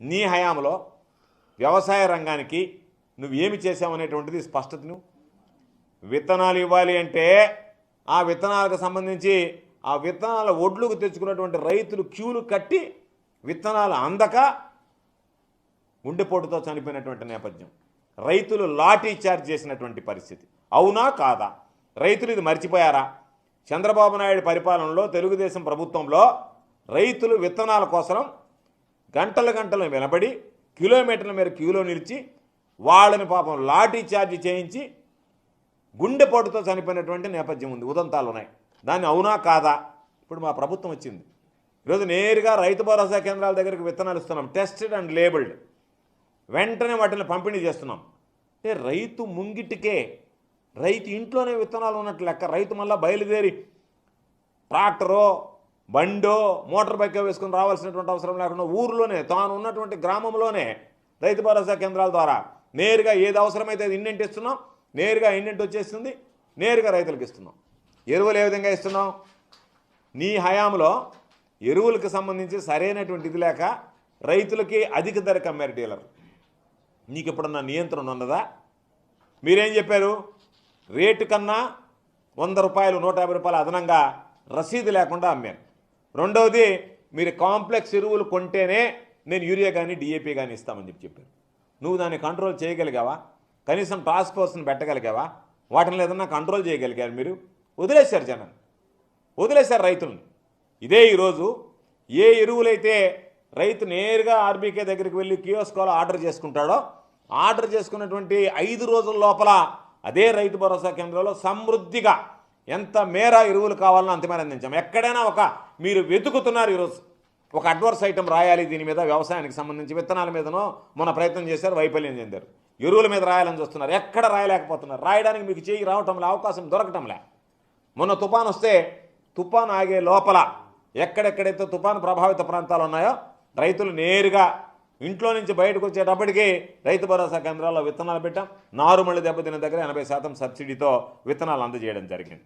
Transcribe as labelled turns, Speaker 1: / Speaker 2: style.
Speaker 1: నీ హయాంలో వ్యవసాయ రంగానికి నువ్వు ఏమి చేసావనేటువంటిది స్పష్టతను విత్తనాలు ఇవ్వాలి అంటే ఆ విత్తనాలకు సంబంధించి ఆ విత్తనాల ఒడ్లుకు తెచ్చుకున్నటువంటి రైతులు క్యూలు కట్టి విత్తనాలు అందక గుండెపోటుతో చనిపోయినటువంటి నేపథ్యం. రైతులు లాఠీ చార్జ్ చేసినటువంటి పరిస్థితి. అవునా కాదా? రైతులు ఇది మర్చిపోయారా? చంద్రబాబు నాయుడు పరిపాలనలో తెలుగుదేశం ప్రభుత్వంలో రైతులు విత్తనాల కోసం గంటల గంటలు వినబడి కిలోమీటర్ల మేర క్యూలో నిలిచి వాళ్ళని పాపం లాఠీ చార్జ్ చేయించి గుండెపోటుతో చనిపోయినటువంటి నేపథ్యం ఉంది ఉదంతాలు ఉన్నాయి దాన్ని అవునా కాదా? ఇప్పుడు మా ప్రభుత్వం వచ్చింది. ఈరోజు నేరుగా రైతు భరోసా కేంద్రాల దగ్గరికి విత్తనాలు ఇస్తున్నాం. Tested and labelled. వెంటనే వాటిని పంపిణీ చేస్తున్నాం. అంటే రైతు ముంగిటికే రైతు ఇంట్లోనే విత్తనాలు ఉన్నట్లు లెక్క. రైతు మళ్ళీ బయలుదేరి ట్రాక్టరో బండో మోటార్ బైక్ వేసుకుని రావాల్సినటువంటి అవసరం లేకుండా ఊర్లోనే తాను ఉన్నటువంటి గ్రామంలోనే రైతు భరోసా కేంద్రాల ద్వారా నేరుగా ఏది అవసరమైతే అది ఇండెంట్ ఇస్తున్నాం నేరుగా ఇండెంట్ వచ్చేస్తుంది నేరుగా రైతులకు ఇస్తున్నాం. ఎరువులు ఏ విధంగా ఇస్తున్నాం? నీ హయాంలో ఎరువులకు సంబంధించి సరైనటువంటి ఇది లేక రైతులకి అధిక ధర కమ్మారు డీలర్ నీకు ఎప్పుడన్నా నియంత్రణ ఉన్నదా? మీరేం చెప్పారు? రేటు కన్నా వంద రూపాయలు నూట యాభై రూపాయలు అదనంగా రసీదు లేకుండా అమ్మాను. రెండవది మీరు కాంప్లెక్స్ ఎరువులు కొంటేనే నేను యూరియా కానీ డిఏపీ కానీ ఇస్తామని చెప్పి చెప్పారు. నువ్వు దాన్ని కంట్రోల్ చేయగలిగావా? కనీసం టాస్క్ ఫోర్స్ని పెట్టగలిగావా? వాటిని ఏదన్నా కంట్రోల్ చేయగలిగారు మీరు? వదిలేశారు జనాన్ని వదిలేశారు రైతులను. ఇదే ఈరోజు ఏ ఎరువులైతే రైతు నేరుగా ఆర్బీకే దగ్గరికి వెళ్ళి కియోస్కోలో ఆర్డర్ చేసుకుంటాడో ఆర్డర్ చేసుకున్నటువంటి ఐదు రోజుల లోపల అదే రైతు భరోసా కేంద్రంలో సమృద్ధిగా ఎంత మేర ఎరువులు కావాలనో అంతమేర అందించాం. ఎక్కడైనా ఒక మీరు వెతుకుతున్నారు ఈరోజు. ఒక అడ్వర్స్ ఐటమ్ రాయాలి దీని మీద వ్యవసాయానికి సంబంధించి విత్తనాల మీదనో మొన్న ప్రయత్నం చేశారు వైఫల్యం చెందారు. ఎరువుల మీద రాయాలని చూస్తున్నారు. ఎక్కడ రాయలేకపోతున్నారు. రాయడానికి మీకు చేయి రావటంలే అవకాశం దొరకటంలే. మొన్న తుఫాన్ వస్తే తుఫాన్ ఆగే లోపల ఎక్కడెక్కడైతే తుఫాను ప్రభావిత ప్రాంతాలు ఉన్నాయో రైతులు నేరుగా ఇంట్లో నుంచి బయటకు వచ్చేటప్పటికి రైతు భరోసా కేంద్రాల్లో విత్తనాలు పెట్టాం. నారుమళ్ళి దెబ్బతిన దగ్గర ఎనభై శాతం సబ్సిడీతో విత్తనాలు అందజేయడం జరిగింది.